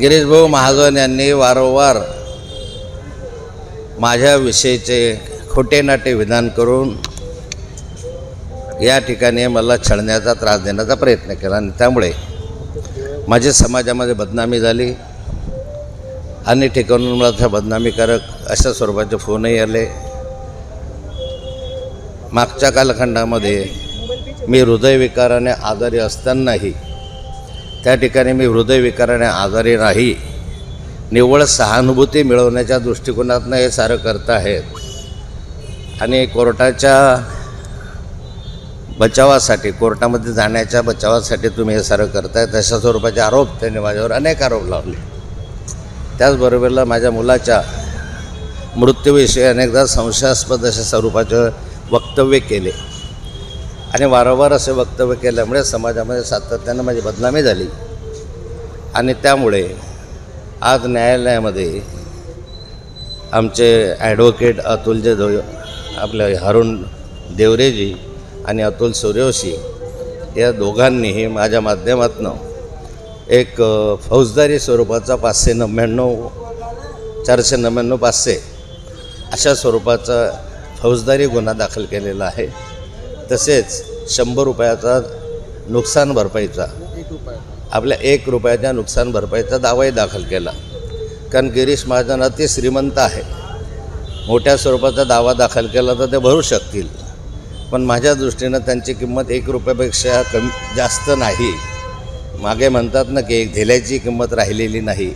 गिरीशभाऊ महाजन यांनी वारंवार माझ्याविषयीचे खोटे नाटे विधान करून या ठिकाणी मला छळण्याचा त्रास देण्याचा प्रयत्न केला आणि त्यामुळे माझी समाजामध्ये बदनामी झाली. अन्य ठिकाणून मला त्या बदनामीकारक अशा स्वरूपाचे फोनही आले. मागच्या कालखंडामध्ये मी हृदयविकाराने आजारी असतानाही त्या ठिकाणी मी हृदयविकाराने आजारी नाही निव्वळ सहानुभूती मिळवण्याच्या दृष्टिकोनातनं हे सारं करत आहेत. आणि कोर्टाच्या बचावासाठी कोर्टामध्ये जाण्याच्या बचावासाठी तुम्ही हे सारं करताय तशा स्वरूपाचे आरोप त्यांनी माझ्यावर अनेक आरोप लावले. त्याचबरोबरला माझ्या मुलाच्या मृत्यूविषयी अनेकदा संशयास्पद अशा स्वरूपाचं वक्तव्य केले. आणि वारंवार असे वक्तव्य केल्यामुळे समाजामध्ये सातत्यानं माझी बदनामी झाली. आणि त्यामुळे आज न्यायालयामध्ये आमचे ॲडव्होकेट अतुलजे दो आपले हरुण देवरेजी आणि अतुल सूर्यवशी या दोघांनीही माझ्या माध्यमातून एक फौजदारी स्वरूपाचा पाचशे नव्याण्णव चारशे नव्याण्णव पाचशे अशा स्वरूपाचा फौजदारी गुन्हा दाखल केलेला आहे. तसेच शंभर रुपयाचा नुकसान भरपाईचा आपल्या एक रुपयाच्या नुकसान भरपाईचा दावाही दाखल केला. कारण गिरीश महाजन अति श्रीमंत आहे. मोठ्या स्वरूपाचा दावा दाखल केला तर ते भरू शकतील. पण माझ्या दृष्टीनं त्यांची किंमत एक रुपयापेक्षा कमी जास्त नाही. मागे म्हणतात ना की एक धेल्याची किंमत राहिलेली नाही.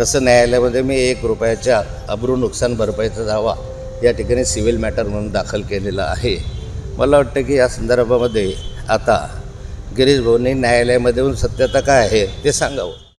तसं न्यायालयामध्ये मी एक रुपयाच्या अब्रू नुकसान भरपाईचा दावा या ठिकाणी सिव्हिल मॅटर म्हणून दाखल केलेला आहे. मला वाटतं की या संदर्भामध्ये आता गिरीश भाऊंनी न्यायालयामध्ये येऊन सत्यता काय आहे ते सांगावं.